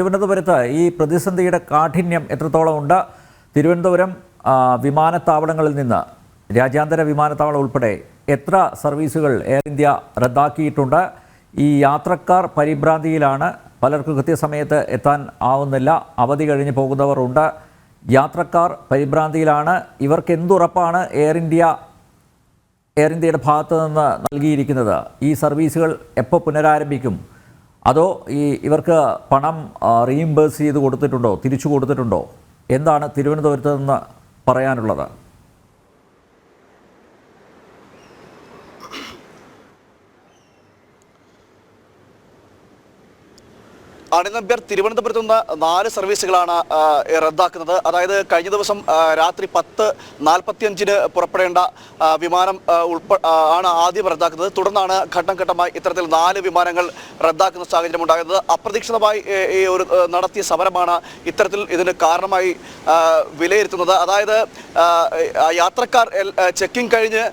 തിരുവനന്തപുരത്ത് ഈ പ്രതിസന്ധിയുടെ കാഠിന്യം എത്രത്തോളം ഉണ്ട്? തിരുവനന്തപുരം വിമാനത്താവളങ്ങളിൽ നിന്ന് രാജ്യാന്തര വിമാനത്താവളം ഉൾപ്പെടെ എത്ര സർവീസുകൾ എയർ ഇന്ത്യ റദ്ദാക്കിയിട്ടുണ്ട്? ഈ യാത്രക്കാർ പരിഭ്രാന്തിയിലാണ്. പലർക്കും കൃത്യസമയത്ത് എത്താൻ ആവുന്നില്ല. അവധി കഴിഞ്ഞ് പോകുന്നവർ ഉണ്ട്. യാത്രക്കാർ പരിഭ്രാന്തിയിലാണ്. ഇവർക്ക് എന്തുറപ്പാണ് എയർ ഇന്ത്യ എയർ ഇന്ത്യയുടെ ഭാഗത്തു നിന്ന് നൽകിയിരിക്കുന്നത്? ഈ സർവീസുകൾ എപ്പോൾ പുനരാരംഭിക്കും? അതോ ഈ ഇവർക്ക് പണം റീഇംബേഴ്സ് ചെയ്ത് കൊടുത്തിട്ടുണ്ടോ? തിരിച്ചു കൊടുത്തിട്ടുണ്ടോ? എന്താണ് തിരുവനന്തപുരത്ത് നിന്ന് പറയാനുള്ളത്? അണിനമ്പ്യർ തിരുവനന്തപുരത്ത് നിന്ന് നാല് സർവീസുകളാണ് റദ്ദാക്കുന്നത്. അതായത് കഴിഞ്ഞ ദിവസം രാത്രി പത്ത് നാൽപ്പത്തിയഞ്ചിന് പുറപ്പെടേണ്ട വിമാനം ഉൾപ്പെ ആണ് ആദ്യം റദ്ദാക്കുന്നത്. തുടർന്നാണ് ഘട്ടം ഘട്ടമായി ഇത്തരത്തിൽ നാല് വിമാനങ്ങൾ റദ്ദാക്കുന്ന സാഹചര്യം ഉണ്ടാകുന്നത്. അപ്രതീക്ഷിതമായി ഈ ഒരു നടത്തിയ സമരമാണ് ഇത്തരത്തിൽ ഇതിന് കാരണമായി വിലയിരുത്തുന്നത്. അതായത് യാത്രക്കാർ ചെക്കിംഗ് കഴിഞ്ഞ്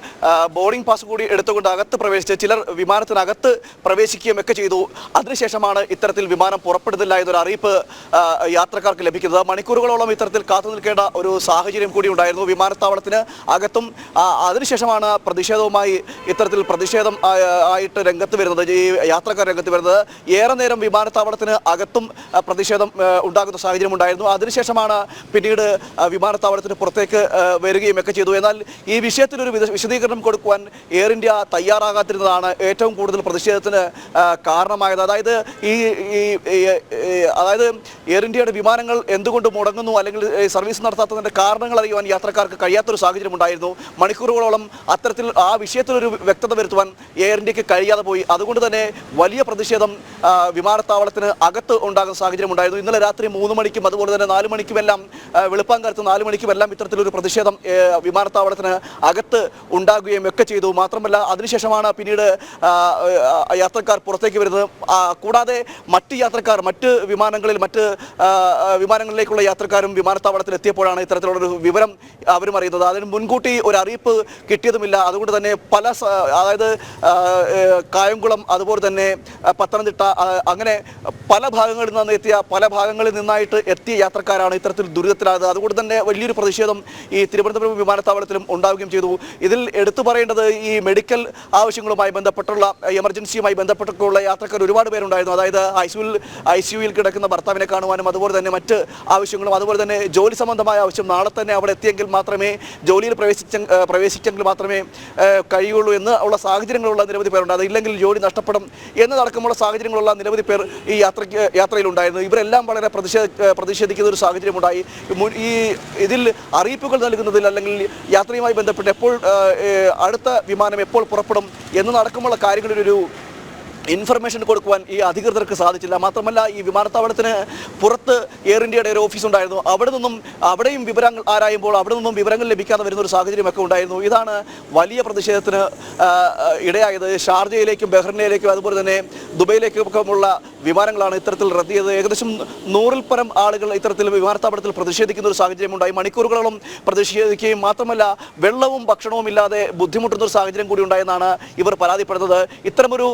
ബോർഡിംഗ് പാസ് കൂടി എടുത്തുകൊണ്ട് അകത്ത് പ്രവേശിച്ച് ചിലർ വിമാനത്തിനകത്ത് പ്രവേശിക്കുകയും ഒക്കെ ചെയ്തു. അതിനുശേഷമാണ് ഇത്തരത്തിൽ വിമാനം പുറപ്പെടുന്നില്ല എന്നൊരു അറിയിപ്പ് യാത്രക്കാർക്ക് ലഭിക്കുന്നത്. മണിക്കൂറുകളോളം ഇത്തരത്തിൽ കാത്തു നിൽക്കേണ്ട ഒരു സാഹചര്യം കൂടി ഉണ്ടായിരുന്നു. വിമാനത്താവളത്തിന് അകത്തും അതിനുശേഷമാണ് പ്രതിഷേധവുമായി ഇത്തരത്തിൽ പ്രതിഷേധം ആയിട്ട് രംഗത്ത് വരുന്നത്. ഈ യാത്രക്കാർ രംഗത്ത് വരുന്നത്. ഏറെ നേരം വിമാനത്താവളത്തിന് അകത്തും പ്രതിഷേധം ഉണ്ടാകുന്ന സാഹചര്യം ഉണ്ടായിരുന്നു. അതിനുശേഷമാണ് പിന്നീട് വിമാനത്താവളത്തിന് പുറത്തേക്ക് വരികയും ഒക്കെ ചെയ്തു. എന്നാൽ ഈ വിഷയത്തിൽ ഒരു വിശദീകരണം കൊടുക്കുവാൻ എയർ ഇന്ത്യ തയ്യാറാകാത്തിരുന്നതാണ് ഏറ്റവും കൂടുതൽ പ്രതിഷേധത്തിന് കാരണമായത്. അതായത് ഈ, അതായത് എയർ ഇന്ത്യയുടെ വിമാനങ്ങൾ എന്തുകൊണ്ട് മുടങ്ങുന്നു അല്ലെങ്കിൽ സർവീസ് നടത്താത്തതിന്റെ കാരണങ്ങൾ അറിയുവാൻ യാത്രക്കാർക്ക് കഴിയാത്തൊരു സാഹചര്യം ഉണ്ടായിരുന്നു. മണിക്കൂറുകളോളം അത്തരത്തിൽ ആ വിഷയത്തിലൊരു വ്യക്തത വരുത്തുവാൻ എയർ ഇന്ത്യയ്ക്ക് കഴിയാതെ പോയി. അതുകൊണ്ട് തന്നെ വലിയ പ്രതിഷേധം വിമാനത്താവളത്തിന് അകത്ത് ഉണ്ടാകുന്ന സാഹചര്യം ഉണ്ടായിരുന്നു. ഇന്നലെ രാത്രി മൂന്ന് മണിക്കും അതുപോലെ തന്നെ നാല് മണിക്കുമെല്ലാം വെളുപ്പാങ്കാലത്ത് നാല് മണിക്കുമെല്ലാം ഇത്തരത്തിലൊരു പ്രതിഷേധം വിമാനത്താവളത്തിന് അകത്ത് ഉണ്ടാകുകയും ഒക്കെ ചെയ്തു. മാത്രമല്ല അതിനുശേഷമാണ് പിന്നീട് യാത്രക്കാർ പുറത്തേക്ക് വരുന്നത്. കൂടാതെ മറ്റ് യാത്രക്കാർ മറ്റ് വിമാനങ്ങളിൽ മറ്റ് വിമാനങ്ങളിലേക്കുള്ള യാത്രക്കാരും വിമാനത്താവളത്തിൽ എത്തിയപ്പോഴാണ് ഇത്തരത്തിലുള്ളൊരു വിവരം അവരും അറിയുന്നത്. അതിന് മുൻകൂട്ടി ഒരു അറിയിപ്പ് കിട്ടിയതുമില്ല. അതുകൊണ്ട് തന്നെ പല അതായത് കായംകുളം അതുപോലെ തന്നെ പത്തനംതിട്ട അങ്ങനെ പല ഭാഗങ്ങളിൽ നിന്ന് എത്തിയ പല ഭാഗങ്ങളിൽ നിന്നായിട്ട് എത്തിയ യാത്രക്കാരാണ് ഇത്തരത്തിൽ ദുരിതത്തിലായത് അതുകൊണ്ട് തന്നെ വലിയൊരു പ്രതിഷേധം ഈ തിരുവനന്തപുരം വിമാനത്താവളത്തിലും ഉണ്ടാവുകയും ചെയ്തു. ഇതിൽ എടുത്തു പറയേണ്ടത് ഈ മെഡിക്കൽ ആവശ്യങ്ങളുമായി ബന്ധപ്പെട്ടുള്ള എമർജൻസിയുമായി ബന്ധപ്പെട്ടിട്ടുള്ള യാത്രക്കാർ ഒരുപാട് പേരുണ്ടായിരുന്നു. അതായത് ഐ ഐ സിയുയിൽ കിടക്കുന്ന ഭർത്താവിനെ കാണുവാനും അതുപോലെ തന്നെ മറ്റ് ആവശ്യങ്ങളും അതുപോലെ തന്നെ ജോലി സംബന്ധമായ ആവശ്യം നാളെ തന്നെ അവിടെ എത്തിയെങ്കിൽ മാത്രമേ ജോലിയിൽ പ്രവേശിച്ച പ്രവേശിച്ചെങ്കിൽ മാത്രമേ കഴിയുള്ളൂ എന്ന് ഉള്ള സാഹചര്യങ്ങളുള്ള നിരവധി പേരുണ്ട്. അതില്ലെങ്കിൽ ജോലി നഷ്ടപ്പെടും എന്ന് എന്നതടക്കമുള്ള സാഹചര്യങ്ങളുള്ള നിരവധി പേർ ഈ യാത്രയ്ക്ക് യാത്രയിലുണ്ടായിരുന്നു ഇവരെല്ലാം വളരെ പ്രതിഷേധ പ്രതിഷേധിക്കുന്ന ഒരു സാഹചര്യമുണ്ടായി. ഈ ഇതിൽ അറിയിപ്പുകൾ നൽകുന്നതിൽ അല്ലെങ്കിൽ യാത്രയുമായി ബന്ധപ്പെട്ട് എപ്പോൾ അടുത്ത വിമാനം എപ്പോൾ പുറപ്പെടും എന്ന് നടക്കുമ്പോൾ കാര്യങ്ങളിലൊരു ഇൻഫർമേഷൻ കൊടുക്കുവാൻ ഈ അധികൃതർക്ക് സാധിച്ചില്ല. മാത്രമല്ല ഈ വിമാനത്താവളത്തിന് പുറത്ത് എയർ ഇന്ത്യയുടെ ഒരു ഓഫീസ് ഉണ്ടായിരുന്നു. അവിടെ നിന്നും അവിടെയും വിവരങ്ങൾ ആരായുമ്പോൾ അവിടെ നിന്നും വിവരങ്ങൾ ലഭിക്കാതെ വരുന്ന ഒരു സാഹചര്യമൊക്കെ ഉണ്ടായിരുന്നു. ഇതാണ് വലിയ പ്രതിഷേധത്തിന് ഇടയായത്. ഷാർജയിലേക്കും ബഹ്റിനയിലേക്കും അതുപോലെ തന്നെ ദുബൈയിലേക്കുമൊക്കെയുള്ള വിമാനങ്ങളാണ് ഇത്തരത്തിൽ റദ്ദ് ചെയ്തത്. ഏകദേശം നൂറിൽ പരം ആളുകൾ ഇത്തരത്തിൽ വിമാനത്താവളത്തിൽ പ്രതിഷേധിക്കുന്ന ഒരു സാഹചര്യം ഉണ്ടായി മണിക്കൂറുകളോളം പ്രതിഷേധിക്കുകയും മാത്രമല്ല വെള്ളവും ഭക്ഷണവും ഇല്ലാതെ ബുദ്ധിമുട്ടുന്ന ഒരു സാഹചര്യം കൂടി ഉണ്ടായെന്നാണ് ഇവർ പരാതിപ്പെടുന്നത്. ഇത്തരമൊരു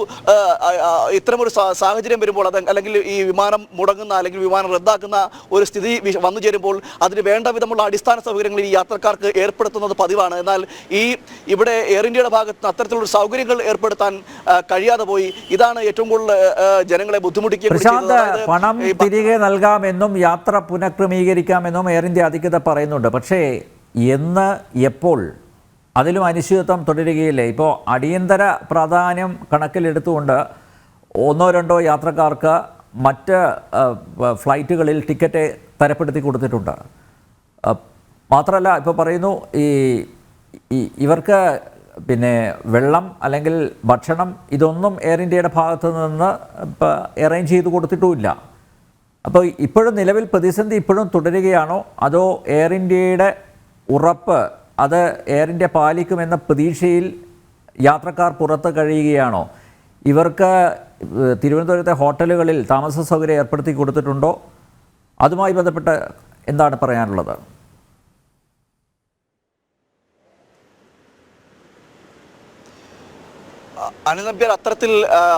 ഇത്തരമൊരു സാഹചര്യം വരുമ്പോൾ അത് അല്ലെങ്കിൽ ഈ വിമാനം മുടങ്ങുന്ന അല്ലെങ്കിൽ വിമാനം റദ്ദാക്കുന്ന ഒരു സ്ഥിതി വന്നു ചേരുമ്പോൾ അതിന് വേണ്ട വിധമുള്ള അടിസ്ഥാന സൗകര്യങ്ങൾ ഈ യാത്രക്കാർക്ക് ഏർപ്പെടുത്തുന്നത് പതിവാണ്. എന്നാൽ ഈ ഇവിടെ എയർ ഇന്ത്യയുടെ ഭാഗത്ത് അത്തരത്തിലുള്ള സൗകര്യങ്ങൾ ഏർപ്പെടുത്താൻ കഴിയാതെ പോയി. ഇതാണ് ഏറ്റവും കൂടുതൽ ജനങ്ങളെ ബുദ്ധിമുട്ടിക്കുകയും കൂടി പ്രശാന്ത് പണം തിരികെ നൽകാമെന്നും യാത്ര പുനഃക്രമീകരിക്കാമെന്നും എയർ ഇന്ത്യ അധികൃതർ പറയുന്നുണ്ട്. പക്ഷേ എന്ന് എപ്പോൾ അതിലും അനിശ്ചിതത്വം തുടരുകയില്ലേ? ഇപ്പോൾ അടിയന്തര പ്രാധാന്യം കണക്കിലെടുത്തുകൊണ്ട് ഒന്നോ രണ്ടോ യാത്രക്കാർക്ക് മറ്റ് ഫ്ലൈറ്റുകളിൽ ടിക്കറ്റ് തരപ്പെടുത്തി കൊടുത്തിട്ടുണ്ട്. മാത്രമല്ല ഇപ്പോൾ പറയുന്നു ഈ- ഇവർക്ക് പിന്നെ വെള്ളം അല്ലെങ്കിൽ ഭക്ഷണം ഇതൊന്നും എയർ ഇന്ത്യയുടെ ഭാഗത്ത് നിന്ന് ഇപ്പോൾ അറേഞ്ച് ചെയ്ത് കൊടുത്തിട്ടുമില്ല. അപ്പോൾ ഇപ്പോഴും നിലവിൽ പ്രതിസന്ധി ഇപ്പോഴും തുടരുകയാണോ? അതോ എയർ ഇന്ത്യയുടെ ഉറപ്പ് അത് എയർ ഇന്ത്യ പാലിക്കുമെന്ന പ്രതീക്ഷയിൽ യാത്രക്കാർ പുറത്ത് കഴിയുകയാണോ? ഇവർക്ക് തിരുവനന്തപുരത്തെ ഹോട്ടലുകളിൽ താമസ സൗകര്യം ഏർപ്പെടുത്തി കൊടുത്തിട്ടുണ്ടോ? അതുമായി ബന്ധപ്പെട്ട് എന്താണ് പറയാനുള്ളത്? അനിനബ്യർ അത്തരത്തിൽ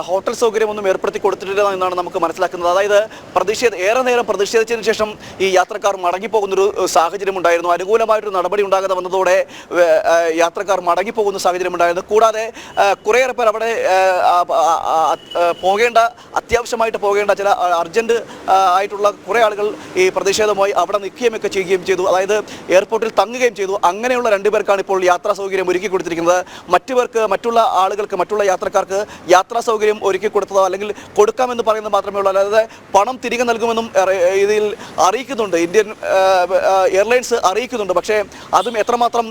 ഹോട്ടൽ സൗകര്യമൊന്നും ഏർപ്പെടുത്തി കൊടുത്തിട്ടില്ല എന്നാണ് നമുക്ക് മനസ്സിലാക്കുന്നത്. അതായത് പ്രതിഷേധ ഏറെ നേരം പ്രതിഷേധിച്ചതിന് ശേഷം ഈ യാത്രക്കാർ മടങ്ങിപ്പോകുന്നൊരു സാഹചര്യം ഉണ്ടായിരുന്നു അനുകൂലമായിട്ടൊരു നടപടി ഉണ്ടാകാതെ വന്നതോടെ യാത്രക്കാർ മടങ്ങിപ്പോകുന്ന സാഹചര്യം ഉണ്ടായിരുന്നു കൂടാതെ കുറേയേറെ പേർ അവിടെ പോകേണ്ട അത്യാവശ്യമായിട്ട് പോകേണ്ട ചില അർജന്റ് ആയിട്ടുള്ള കുറേ ആളുകൾ ഈ പ്രതിഷേധമായി അവിടെ നിൽക്കുകയുമൊക്കെ ചെയ്യുകയും ചെയ്തു. അതായത് എയർപോർട്ടിൽ തങ്ങുകയും ചെയ്തു. അങ്ങനെയുള്ള രണ്ടുപേർക്കാണ് ഇപ്പോൾ യാത്രാ സൗകര്യം ഒരുക്കി കൊടുത്തിരിക്കുന്നത്. മറ്റു പേർക്ക് മറ്റുള്ള ആളുകൾക്ക് മറ്റുള്ള യാത്രക്കാർക്ക് യാത്രാ സൗകര്യം ഒരുക്കി കൊടുത്തതോ അല്ലെങ്കിൽ കൊടുക്കാമെന്ന് പറയുന്നത് മാത്രമേ ഉള്ളൂ. അല്ലാതെ പണം തിരികെ നൽകുമെന്നും ഇതിൽ അറിയിക്കുന്നുണ്ട്. ഇന്ത്യൻ എയർലൈൻസ് അറിയിക്കുന്നുണ്ട്. പക്ഷേ അതും എത്രമാത്രം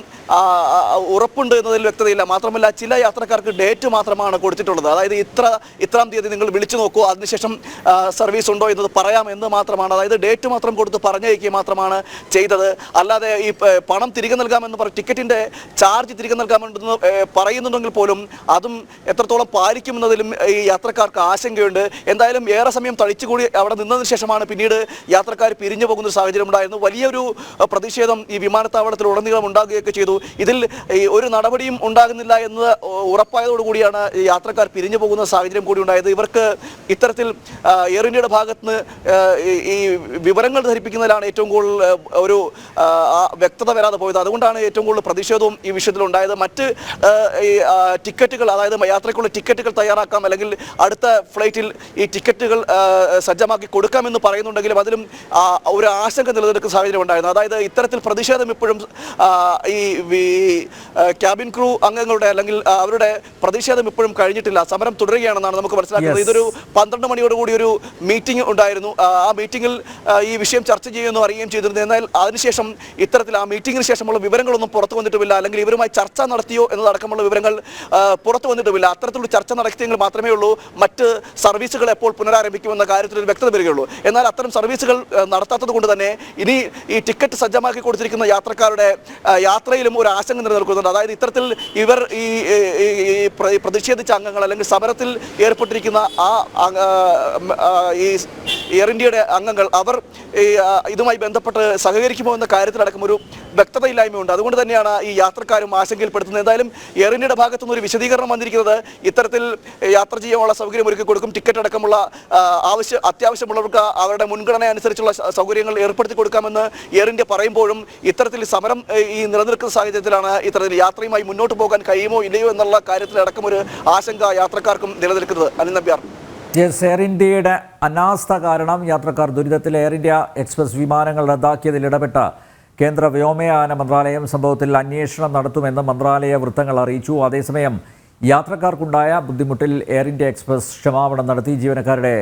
ഉറപ്പുണ്ട് എന്നതിൽ വ്യക്തതയില്ല. മാത്രമല്ല ചില യാത്രക്കാർക്ക് ഡേറ്റ് മാത്രമാണ് കൊടുത്തിട്ടുള്ളത്. അതായത് ഇത്ര ഇത്രാം തീയതി നിങ്ങൾ വിളിച്ചു നോക്കൂ അതിനുശേഷം സർവീസ് ഉണ്ടോ എന്നത് പറയാം എന്ന് മാത്രമാണ്. അതായത് ഡേറ്റ് മാത്രം കൊടുത്ത് പറഞ്ഞയക്കുക മാത്രമാണ് ചെയ്തത്. അല്ലാതെ ഈ പണം തിരികെ നൽകാമെന്ന് പറ ടിക്കറ്റിന്റെ ചാർജ് തിരികെ നൽകാമെന്ന് പറയുന്നുണ്ടെങ്കിൽ പോലും അതും എത്രത്തോളം പാലിക്കുമെന്നതിലും ഈ യാത്രക്കാർക്ക് ആശങ്കയുണ്ട്. എന്തായാലും ഏറെ സമയം തളിച്ചുകൂടി അവിടെ നിന്നതിന് ശേഷമാണ് പിന്നീട് യാത്രക്കാർ പിരിഞ്ഞു പോകുന്ന സാഹചര്യം ഉണ്ടായിരുന്നു വലിയൊരു പ്രതിഷേധം ഈ വിമാനത്താവളത്തിൽ ഉടനീളം ഉണ്ടാകുകയൊക്കെ ചെയ്തു. ഇതിൽ ഒരു നടപടിയും ഉണ്ടാകുന്നില്ല എന്ന് ഉറപ്പായതോടുകൂടിയാണ് യാത്രക്കാർ പിരിഞ്ഞു പോകുന്ന സാഹചര്യം കൂടി ഉണ്ടായത്. ഇവർക്ക് ഇത്തരത്തിൽ എയർ ഇന്ത്യയുടെ ഭാഗത്ത് നിന്ന് ഈ- വിവരങ്ങൾ ധരിപ്പിക്കുന്നതിലാണ് ഏറ്റവും കൂടുതൽ ഒരു വ്യക്തത വരാതെ പോയത്. അതുകൊണ്ടാണ് ഏറ്റവും കൂടുതൽ പ്രതിഷേധവും ഈ വിഷയത്തിൽ ഉണ്ടായത് മറ്റ് ടിക്കറ്റുകൾ അതായത് യാത്രയ്ക്കുള്ള ടിക്കറ്റുകൾ തയ്യാറാക്കാം അല്ലെങ്കിൽ അടുത്ത ഫ്ലൈറ്റിൽ ഈ ടിക്കറ്റുകൾ സജ്ജമാക്കി കൊടുക്കാമെന്ന് പറയുന്നുണ്ടെങ്കിലും അതിലും ഒരു ആശങ്ക നിലനിൽക്കുന്ന സാഹചര്യം ഉണ്ടായിരുന്നു. അതായത് ഇത്തരത്തിൽ പ്രതിഷേധം ഇപ്പോഴും ഈ ക്യാബിൻ ക്രൂ അംഗങ്ങളുടെ അല്ലെങ്കിൽ അവരുടെ പ്രതിഷേധം ഇപ്പോഴും കഴിഞ്ഞിട്ടില്ല. സമരം തുടരുകയാണെന്നാണ് നമുക്ക് മനസ്സിലാക്കുന്നത്. ഇതൊരു പന്ത്രണ്ട് മണിയോടുകൂടി ഒരു മീറ്റിംഗ് ഉണ്ടായിരുന്നു. ആ മീറ്റിംഗിൽ ഈ വിഷയം ചർച്ച ചെയ്യുമെന്ന് അറിയുകയും ചെയ്തിരുന്നു. എന്നാൽ അതിനുശേഷം ഇത്തരത്തിൽ ആ മീറ്റിംഗിന് ശേഷമുള്ള വിവരങ്ങളൊന്നും പുറത്തു വന്നിട്ടുമില്ല. അല്ലെങ്കിൽ ഇവരുമായി ചർച്ച നടത്തിയോ എന്നതടക്കമുള്ള വിവരങ്ങൾ പുറത്തു പുറത്തു വന്നിട്ടുമില്ല അത്തരത്തിലുള്ള ചർച്ച നടത്തിയെങ്കിൽ മാത്രമേ ഉള്ളൂ. മറ്റ് സർവീസുകൾ എപ്പോൾ പുനരാരംഭിക്കുമെന്ന കാര്യത്തിൽ ഒരു വ്യക്തത വരികയുള്ളൂ. എന്നാൽ അത്തരം സർവീസുകൾ നടത്താത്തത് കൊണ്ട് തന്നെ ഇനി ഈ ടിക്കറ്റ് സജ്ജമാക്കി കൊടുത്തിരിക്കുന്ന യാത്രക്കാരുടെ യാത്രയിലും ഒരു ആശങ്ക നിലനിൽക്കുന്നുണ്ട്. അതായത് ഇത്തരത്തിൽ ഇവർ ഈ പ്രതിഷേധിച്ച അംഗങ്ങൾ അല്ലെങ്കിൽ സമരത്തിൽ ഏർപ്പെട്ടിരിക്കുന്ന ആ, ഈ എയർ ഇന്ത്യയുടെ അംഗങ്ങൾ അവർ ഇതുമായി ബന്ധപ്പെട്ട് സഹകരിക്കുമോ എന്ന കാര്യത്തിലടക്കം ഒരു വ്യക്തതയില്ലായ്മയുണ്ട്. അതുകൊണ്ട് തന്നെയാണ് ഈ യാത്രക്കാരും ആശങ്കയിൽപ്പെടുത്തുന്നത്. എന്തായാലും എയർ ഇന്ത്യയുടെ ഭാഗത്തുനിന്ന് ഒരു വിശദീകരണം വന്നിരിക്കുന്നത് ഇത്തരത്തിൽ യാത്ര ചെയ്യാനുള്ള സൗകര്യം ഒരുക്കി കൊടുക്കും. ടിക്കറ്റ് അടക്കമുള്ള ആവശ്യ അത്യാവശ്യമുള്ളവർക്ക് അവരുടെ മുൻഗണന അനുസരിച്ചുള്ള സൗകര്യങ്ങൾ ഏർപ്പെടുത്തി കൊടുക്കാമെന്ന് എയർ ഇന്ത്യ പറയുമ്പോഴും ഇത്തരത്തിൽ സമരം ഈ നിലനിൽക്കുന്ന സാഹചര്യത്തിലാണ് ഇത്തരത്തിൽ യാത്രയുമായി മുന്നോട്ട് പോകാൻ കഴിയുമോ ഇല്ലയോ എന്നുള്ള കാര്യത്തിലടക്കം ഒരു ആശങ്ക യാത്രക്കാർക്കും നിലനിൽക്കുന്നത്. അനിൽ നമ്പ്യാർ. യെസ് എയർ ഇന്ത്യയുടെ അനാസ്ഥ കാരണം യാത്രക്കാർ ദുരിതത്തിൽ എയർ ഇന്ത്യ എക്സ്പ്രസ് വിമാനങ്ങൾ റദ്ദാക്കിയതിൽ ഇടപെട്ട കേന്ദ്ര വ്യോമയാന മന്ത്രാലയം സംഭവത്തിൽ അന്വേഷണം നടത്തുമെന്ന് മന്ത്രാലയ വൃത്തങ്ങൾ അറിയിച്ചു. അതേസമയം യാത്രക്കാർക്കുണ്ടായ ബുദ്ധിമുട്ടിൽ എയർ ഇന്ത്യ എക്സ്പ്രസ് ക്ഷമാപണം നടത്തി. ജീവനക്കാരുടെ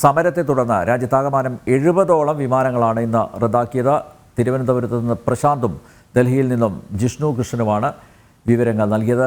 സമരത്തെ തുടർന്ന് രാജ്യത്താകമാനം എഴുപതോളം വിമാനങ്ങളാണ് ഇന്ന് റദ്ദാക്കിയത്. തിരുവനന്തപുരത്ത് നിന്ന് പ്രശാന്തും ഡൽഹിയിൽ നിന്നും ജിഷ്ണു കൃഷ്ണനുമാണ് വിവരങ്ങൾ നൽകിയത്.